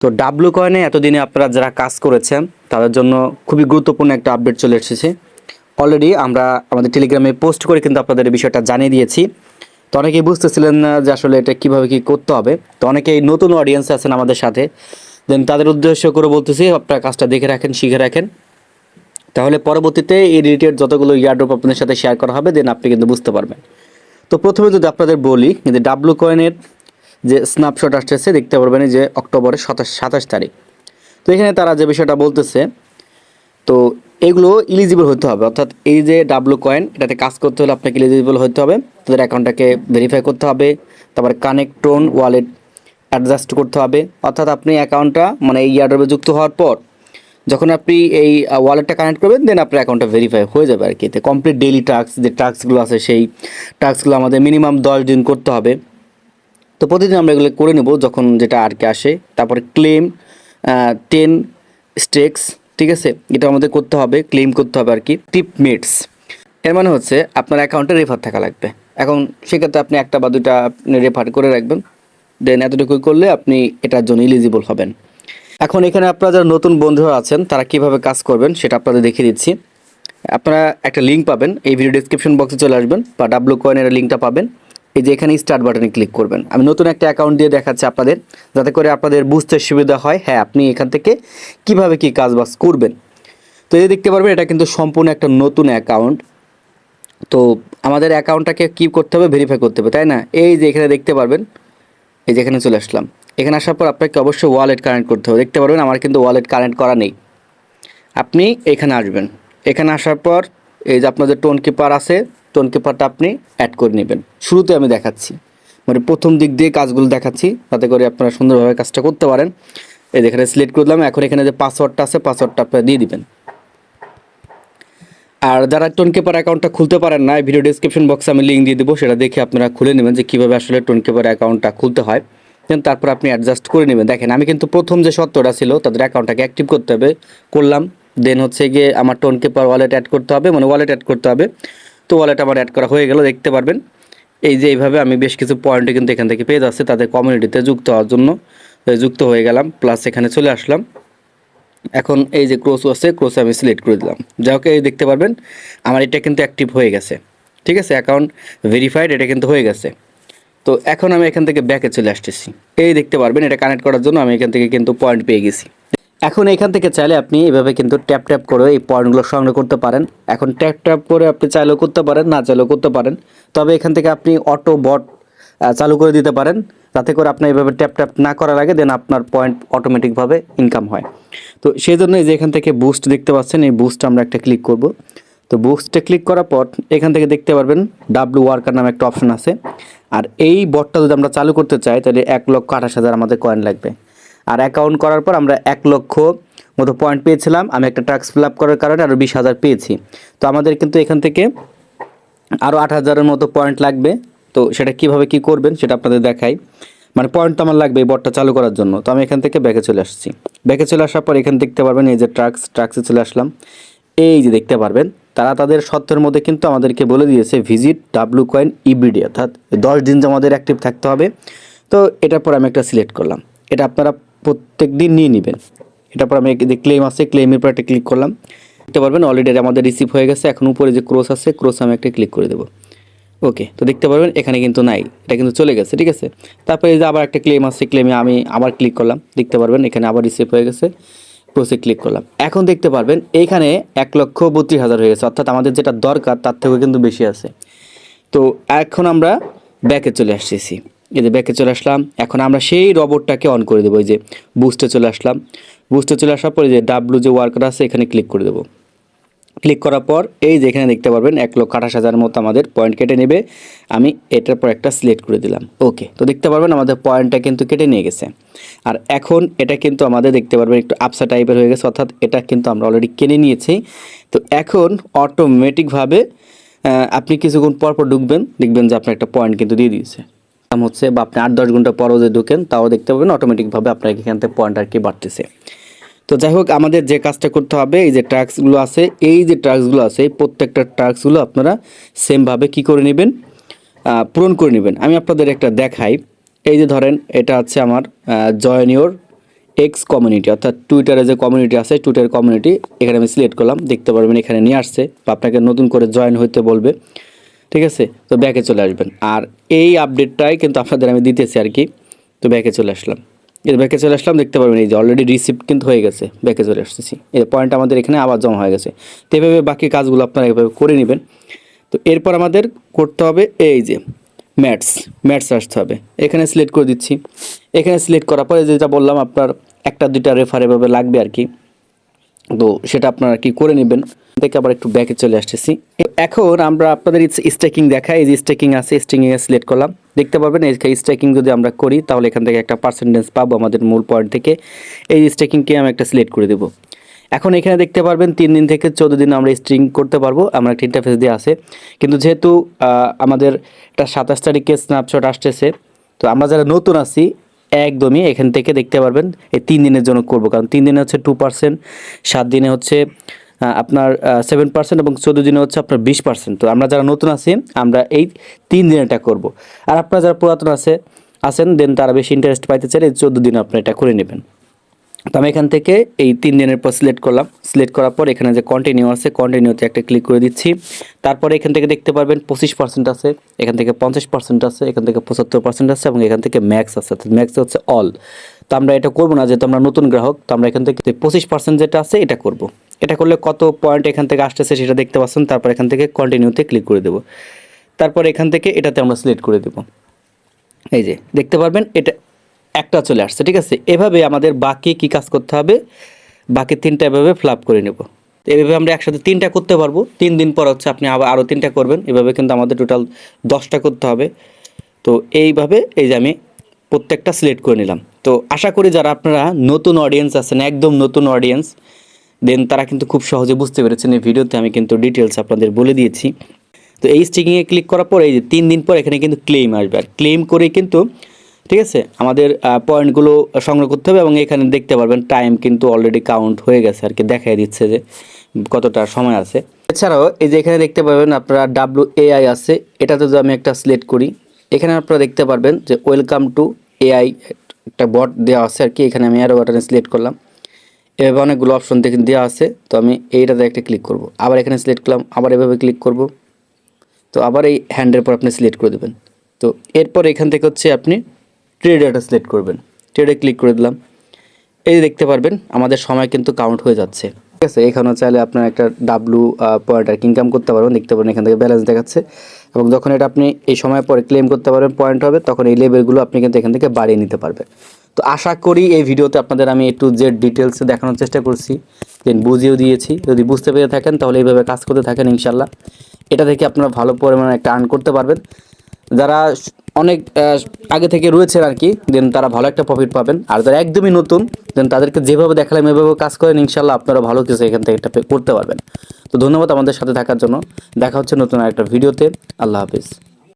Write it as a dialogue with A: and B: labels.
A: তো ডাব্লু কয়েনে এতদিনে আপনারা যারা কাজ করেছেন, তাদের জন্য খুবই গুরুত্বপূর্ণ একটা আপডেট চলে এসেছে। অলরেডি আমরা আমাদের টেলিগ্রামে পোস্ট করে কিন্তু আপনাদের বিষয়টা জানিয়ে দিয়েছি। তো অনেকেই বুঝতেছিলেন না যে আসলে এটা কীভাবে কী করতে হবে। তো অনেকেই নতুন অডিয়েন্স আছেন আমাদের সাথে। দেন তাদের উদ্দেশ্য করে বলতেছি, আপনারা কাজটা দেখে রাখেন, শিখে রাখেন। তাহলে পরবর্তীতে এই রিলেটেড যতগুলো ইয়ারড্রপ আপনাদের সাথে শেয়ার করা হবে দেন আপনি কিন্তু বুঝতে পারবেন। তো প্রথমে যদি আপনাদের বলি, যে ডাব্লু কয়েনের যে স্ন্যাপশট আসতেছে, দেখতে পারবেন যে অক্টোবরের সাতাশ সাতাশ তারিখ। তো এখানে তারা যে বিষয়টা বলতেছে, তো এগুলো ইলিজিবল হতে হবে। অর্থাৎ এই যে ডাব্লু কয়েন এটাতে কাজ করতে হলে আপনাকে ইলিজিবল হতে হবে। তাদের অ্যাকাউন্টটাকে ভেরিফাই করতে হবে। তারপরে কানেক্ট টোন ওয়ালেট অ্যাডজাস্ট করতে হবে। অর্থাৎ আপনি অ্যাকাউন্টটা মানে এই ইয়ারড্রপে যুক্ত হওয়ার পর, যখন আপনি এই ওয়ালেটটা কানেক্ট করবেন দেন আপনার অ্যাকাউন্টটা ভেরিফাই হয়ে যাবে আর কি। এতে কমপ্লিট ডেইলি টাস্ক যে টাস্কগুলো আছে, সেই টাস্কগুলো আমাদের মিনিমাম দশ দিন করতে হবে। তো প্রতিদিন আমরা এগুলো করে নেব যখন যেটা আর কি আসে। তারপরে ক্লেম টেন স্টেক্স ঠিক আছে? এটা আমাদের করতে হবে ক্লেম করতে হবে আর কি। টিপ মেটস এর মানে হচ্ছে আপনার অ্যাকাউন্টে রেফার থাকা লাগবে। এখন সেক্ষেত্রে আপনি একটা বা দুটা আপনি রেফার করে রাখবেন। দেন এতটুকু করলে আপনি এটার জন্য ইলিজিবল হবেন। এখন এখানে আপনারা যারা নতুন বন্ধুরা আছেন, তারা কীভাবে কাজ করবেন সেটা আপনাদের দেখিয়ে দিচ্ছি। আপনারা একটা লিঙ্ক পাবেন, এই ভিডিও ডিসক্রিপশন বক্সে চলে আসবেন বা ডাব্লু কয়েনের লিঙ্কটা পাবেন। এই যে এখানে স্টার্ট বাটনে ক্লিক করবেন। আমি নতুন একটা অ্যাকাউন্ট দিয়ে দেখাচ্ছি আপনাদের, যাতে করে আপনাদের বুঝতে সুবিধা হয় হ্যাঁ আপনি এখান থেকে কীভাবে কি কাজ বাজ করবেন। তো এই দেখতে পারবেন, এটা কিন্তু সম্পূর্ণ একটা নতুন অ্যাকাউন্ট তো আমাদের অ্যাকাউন্টটাকে কি করতে হবে? ভেরিফাই করতে হবে, তাই না? এই যে এখানে দেখতে পারবেন, এই যে এখানে চলে আসলাম। এখানে আসার পর আপনাকে অবশ্যই ওয়ালেট কানেক্ট করতে হবে। দেখতে পারবেন, আমার কিন্তু ওয়ালেট কানেক্ট করা নেই। আপনি এখানে আসবেন। এখানে আসার পর এই যে আপনাদের টোন কিপার আছে টোন কিপারটা আপনি অ্যাড করে নেবেন। শুরুতে আমি দেখাচ্ছি। মানে প্রথম দিক দিয়ে কাজগুলো দেখাচ্ছি, তাতে করে আপনারা সুন্দরভাবে কাজটা করতে পারেন। এই এখানে সিলেক্ট করে দিলাম। এখন এখানে যে পাসওয়ার্ডটা আছে পাসওয়ার্ডটা আপনারা দিয়ে দিবেন। আর যারা টোন কিপার অ্যাকাউন্টটা খুলতে পারেন না ভিডিও ডিসক্রিপশন বক্সে আমি লিঙ্ক দিয়ে দেবো। সেটা দেখে আপনারা খুলে নেবেন যে কীভাবে আসলে টোন কিপার অ্যাকাউন্টটা খুলতে হয়। দেন তারপর আপনি অ্যাডজাস্ট করে নেবেন। দেখেন, আমি কিন্তু প্রথম যে সত্যটা ছিল, তাদের অ্যাকাউন্টটাকে অ্যাক্টিভ করতে হবে, করলাম। দেন হচ্ছে গিয়ে আমার টোন কিপার ওয়ালেট অ্যাড করতে হবে। মানে ওয়ালেট অ্যাড করতে হবে। তো ওয়ালেট আমার অ্যাড করা হয়ে গেল, দেখতে পারবেন। এই যে এইভাবে আমি বেশ কিছু পয়েন্টে কিন্তু এখান থেকে পেয়ে যাচ্ছে, তাদের কমিউনিটিতে যুক্ত হওয়ার জন্য। যুক্ত হয়ে গেলাম প্লাস এখানে চলে আসলাম। এখন এই যে ক্রোস আছে ক্রোস আমি সিলেক্ট করে দিলাম। যা হোক, এই দেখতে পারবেন, আমার এটা কিন্তু অ্যাক্টিভ হয়ে গেছে। ঠিক আছে অ্যাকাউন্ট ভেরিফাইড এটা কিন্তু হয়ে গেছে। তো এখন আমি এখান থেকে ব্যাকে চলে আসতেছি। এই দেখতে পারবেন, এটা কানেক্ট করার জন্য আমি এখান থেকে কিন্তু পয়েন্ট পেয়ে গেছি। এখন এখান থেকে চাইলে আপনি এভাবে কিন্তু ট্যাপ ট্যাপ করে এই পয়েন্টগুলো সংগ্রহ করতে পারেন। এখন ট্যাপ ট্যাপ করে আপনি চাইলেও করতে পারেন, না চাইলেও করতে পারেন। তবে এখান থেকে আপনি অটো বট চালু করে দিতে পারেন। যাতে করে আপনার এইভাবে ট্যাপ ট্যাপ না করার আগে দেন আপনার পয়েন্ট অটোমেটিকভাবে ইনকাম হয়। তো সেই জন্য যে এখান থেকে বুস্ট দেখতে পাচ্ছেন, এই বুস্ট আমরা একটা ক্লিক করব। তো বুস্টে ক্লিক করার পর এখান থেকে দেখতে পারবেন ডাব্লু ওয়ার্কার নামে একটা অপশন আছে। আর এই বটটা যদি আমরা চালু করতে চাই, তাহলে এক লক্ষ আঠাশ হাজার আমাদের কয়েন লাগবে। আর অ্যাকাউন্ট করার পর আমরা এক লক্ষ মতো পয়েন্ট পেয়েছিলাম। আমি একটা টাস্ক ফিল আপ করার কারণে আরও বিশ হাজার পেয়েছি। তো আমাদের কিন্তু এখান থেকে আরও আট হাজারের মতো পয়েন্ট লাগবে। তো সেটা কীভাবে কি করবেন সেটা আপনাদের দেখাই। মানে পয়েন্ট তো আমার লাগবে এই বটটা চালু করার জন্য। তো আমি এখান থেকে ব্যাকে চলে আসছি। ব্যাকে চলে আসার পর এখানে দেখতে পারবেন এই যে ট্রাক্স ট্রাক্সে চলে আসলাম। এই যে দেখতে পারবেন, তারা তাদের সত্যের মধ্যে কিন্তু আমাদেরকে বলে দিয়েছে ভিজিট ডাব্লু কয়েন ইবিডি অর্থাৎ দশ দিন আমাদের অ্যাক্টিভ থাকতে হবে। তো এটার পর আমি একটা সিলেক্ট করলাম। এটা আপনারা প্রত্যেক দিন নিয়ে নেবেন এটার পর আমি যে ক্লেম আছে ক্লেমের পর একটা ক্লিক করলাম। দেখতে পারবেন অলরেডি আমাদের রিসিভ হয়ে গেছে। এখন উপরে যে ক্রোস আছে ক্রোস আমি একটা ক্লিক করে দেবো। ওকে তো দেখতে পারবেন, এখানে কিন্তু নাই। এটা কিন্তু চলে গেছে, ঠিক আছে? তারপরে যে আবার একটা ক্লেম আছে ক্লেমে আমি আবার ক্লিক করলাম। দেখতে পারবেন, এখানে আবার রিসিভ হয়ে গেছে। ক্রোসে ক্লিক করলাম। এখন দেখতে পারবেন এইখানে এক লক্ষ বত্রিশ হাজার হয়ে গেছে। অর্থাৎ আমাদের যেটা দরকার, তার থেকেও কিন্তু বেশি আছে। তো এখন আমরা ব্যাকে চলে আসতেছি। এই যে ব্যাকে চলে আসলাম। এখন আমরা সেই রবটটাকে অন করে দেবো, এই যে বুস্টে চলে আসলাম। বুস্টে চলে আসার পরে যে ডাব্লু যে ওয়ার্কার আছে, এখানে ক্লিক করে দেবো। ক্লিক করার পর এই যে এখানে দেখতে পারবেন, এক লক্ষ আঠাশ হাজার মতো আমাদের পয়েন্ট কেটে নেবে। আমি এটার পর একটা সিলেক্ট করে দিলাম। ওকে তো দেখতে পারবেন আমাদের পয়েন্টটা কিন্তু কেটে নিয়ে গেছে। আর এখন এটা কিন্তু আমাদের দেখতে পারবেন একটু আপসা টাইপের হয়ে গেছে, অর্থাৎ এটা কিন্তু আমরা অলরেডি কিনে নিয়েছি। তো এখন অটোমেটিকভাবে আপনি কিছুক্ষণ পর পর ঢুকবেন, দেখবেন যে আপনার একটা পয়েন্ট কিন্তু দিয়ে দিয়েছে। দাম হচ্ছে বা আপনি আট, দশ ঘণ্টা পরও যে ঢুকেন, তাও দেখতে পাবেন অটোমেটিকভাবে আপনার এখান থেকে পয়েন্ট আর কি বাড়তেছে। তো যাই হোক, আমাদের যে কাজটা করতে হবে, এই যে ট্রাক্সগুলো আছে, এই যে ট্রাক্সগুলো আছে, এই প্রত্যেকটা ট্যাক্সগুলো আপনারা সেমভাবে কি করে নেবেন? পূরণ করে নেবেন। আমি আপনাদের একটা দেখাই। এই যে ধরেন, এটা হচ্ছে আমার জয়েন ইওর এক্স কমিউনিটি অর্থাৎ টুইটারে যে কমিউনিটি আছে টুইটার কমিউনিটি এখানে আমি সিলেক্ট করলাম। দেখতে পারবেন, এখানে নিয়ে আসছে, বা আপনাকে নতুন করে জয়েন হইতে বলবে। ঠিক আছে? তো ব্যাকে চলে আসবেন। আর এই আপডেটটাই কিন্তু আপনাদের আমি দিতেছি আর কি। তো ব্যাকে চলে আসলাম। এর ব্যাকে চলে আসলাম, দেখতে পারবেন এই যে অলরেডি রিসিপ্ট কিন্তু হয়ে গেছে। ব্যাকে চলে আসতেছি। এই পয়েন্ট আমাদের এখানে আবার জমা হয়ে গেছে। তো এভাবে বাকি কাজগুলো আপনারা এভাবে করে নেবেন। তো এরপর আমাদের করতে হবে এই যে ম্যাটস ম্যাটস আসতে হবে। এখানে সিলেক্ট করে দিচ্ছি। এখানে সিলেক্ট করার পরে যেটা বললাম, আপনার একটা দুইটা রেফার এভাবে লাগবে আর কি। তো সেটা আপনারা কি করে নেবেন? থেকে আবার একটু ব্যাকে চলে আসতেছি। এখন আমরা আপনাদের স্টেকিং দেখাই। এই যে স্টেকিং আছে স্টেকিং সিলেক্ট করলাম। দেখতে পাবেন এই স্টেকিং যদি আমরা করি, তাহলে এখান থেকে একটা পার্সেন্টেজ পাবো আমাদের মূল পয়েন্ট থেকে। এই স্টেকিংকে আমি একটা সিলেক্ট করে দেবো। এখন এখানে দেখতে পারবেন, তিন দিন থেকে চোদ্দ দিন আমরা স্ট্রিং করতে পারব। আমরা একটা ইন্টারফেস দিয়ে আছে। কিন্তু যেহেতু আমাদের এটা সাতাশ তারিখে স্ন্যাপশট আসতেছে, তো আমরা যারা নতুন আছি একদমই এখান থেকে দেখতে পারবেন, এই তিন দিনের জন্য করব। কারণ তিন দিনে হচ্ছে টু পার্সেন্ট সাত দিনে হচ্ছে আপনার সেভেন পার্সেন্ট এবং চোদ্দ দিনে হচ্ছে আপনার বিশ পার্সেন্ট তো আমরা যারা নতুন আছি, আমরা এই তিন দিনেরটা করব। আর আপনারা যারা পুরাতন আছে, আছেন, দেন তারা বেশি ইন্টারেস্ট পাইতে চাইলে চোদ্দ দিনে আপনি এটা করে নেবেন। তো আমি এখান থেকে এই তিন দিনের পর সিলেক্ট করলাম। সিলেক্ট করার পর এখানে যে কন্টিনিউ আছে কন্টিনিউতে একটা ক্লিক করে দিচ্ছি। তারপরে এখান থেকে দেখতে পারবেন পঁচিশ পার্সেন্ট আছে, এখান থেকে পঞ্চাশ পার্সেন্ট আছে, এখান থেকে পঁচাত্তর পার্সেন্ট আছে এবং এখান থেকে ম্যাক্স আছে। ম্যাক্স হচ্ছে অল তো আমরা এটা করব না, যেহেতু আমরা নতুন গ্রাহক, তো আমরা এখান থেকে পঁচিশ পার্সেন্ট যেটা আছে এটা করব। এটা করলে কত পয়েন্ট এখান থেকে আসতেছে সেটা দেখতে পাচ্ছেন, তারপর এখান থেকে কন্টিনিউতে ক্লিক করে দেবো। তারপর এখান থেকে এটাতে আমরা সিলেক্ট করে দেবো। এই যে, দেখতে পারবেন, এটা একটা চলে আসছে, ঠিক আছে? এভাবে আমাদের বাকি কি কাজ করতে হবে? বাকি তিনটা এভাবে ফ্লাপ করে নেব। তো এভাবে আমরা একসাথে তিনটা করতে পারব। তিন দিন পর হচ্ছে আপনি আবার আরও তিনটা করবেন। এভাবে কিন্তু আমাদের টোটাল দশটা করতে হবে। তো এইভাবে এই যে আমি প্রত্যেকটা সিলেক্ট করে নিলাম। তো আশা করি যারা আপনারা নতুন অডিয়েন্স আছেন, একদম নতুন অডিয়েন্স দেন তারা কিন্তু খুব সহজে বুঝতে পেরেছেন এই ভিডিওতে আমি কিন্তু ডিটেলস আপনাদের বলে দিয়েছি। তো এই স্টিকিংয়ে ক্লিক করার পর এই যে তিন দিন পর এখানে কিন্তু ক্লেম আসবে। আর ক্লেম করে কিন্তু ঠিক আছে? আমাদের পয়েন্টগুলো সংগ্রহ করতে হবে এবং এখানে দেখতে পারবেন টাইম কিন্তু অলরেডি কাউন্ট হয়ে গেছে আর কি, দেখাই দিচ্ছে যে কতটা সময় আছে। এছাড়াও এই যে এখানে দেখতে পাবেন আপনারা ডাব্লু এআই আছে, এটাতে যদি আমি একটা সিলেক্ট করি, এখানে আপনারা দেখতে পারবেন যে ওয়েলকাম টু এআই একটা বট দেওয়া আছে আর কি, এখানে আমি অ্যারো বাটনে সিলেক্ট করলাম। এভাবে অনেকগুলো অপশন দেখে দেওয়া আছে, তো আমি এইটাতে একটা ক্লিক করব। আবার এখানে সিলেক্ট করলাম, আবার এভাবে ক্লিক করব। তো আবার এই হ্যান্ডের পর আপনি সিলেক্ট করে দেবেন। তো এরপর এখান থেকে হচ্ছে আপনি ট্রেডারটা সিলেক্ট করবেন। ট্রেডে ক্লিক করে দিলাম। এই যে দেখতে পারবেন, আমাদের সময় কিন্তু কাউন্ট হয়ে যাচ্ছে। ঠিক আছে, এখানেও চাইলে আপনার একটা ডাব্লু পয়েন্ট আর ইনকাম করতে পারবেন। দেখতে পারেন এখান থেকে ব্যালেন্স দেখাচ্ছে। এবং যখন এটা আপনি এই সময় পরে ক্লেম করতে পারবেন পয়েন্ট হবে, তখন এই লেভেলগুলো আপনি কিন্তু এখান থেকে বাড়িয়ে নিতে পারবেন। তো আশা করি এই ভিডিওতে আপনাদের আমি একটু জেড ডিটেলসে দেখানোর চেষ্টা করছি। দেন বুঝিয়েও দিয়েছি। যদি বুঝতে পেরে থাকেন, তাহলে এইভাবে কাজ করতে থাকেন ইনশাল্লাহ এটা থেকে আপনারা ভালো পরিমাণে একটা আর্ন করতে পারবেন। যারা অনেক আগে থেকে রয়েছেন আর কি দেন তারা ভালো একটা প্রফিট পাবেন। আর যারা একদমই নতুন দেন তাদেরকে যেভাবে দেখালাম, এভাবে কাজ করেন ইনশাল্লাহ আপনারা ভালো কিছু এখান থেকে একটা করতে পারবেন। তো ধন্যবাদ আমাদের সাথে থাকার জন্য। দেখা হচ্ছে নতুন একটা ভিডিওতে। আল্লাহ হাফিজ।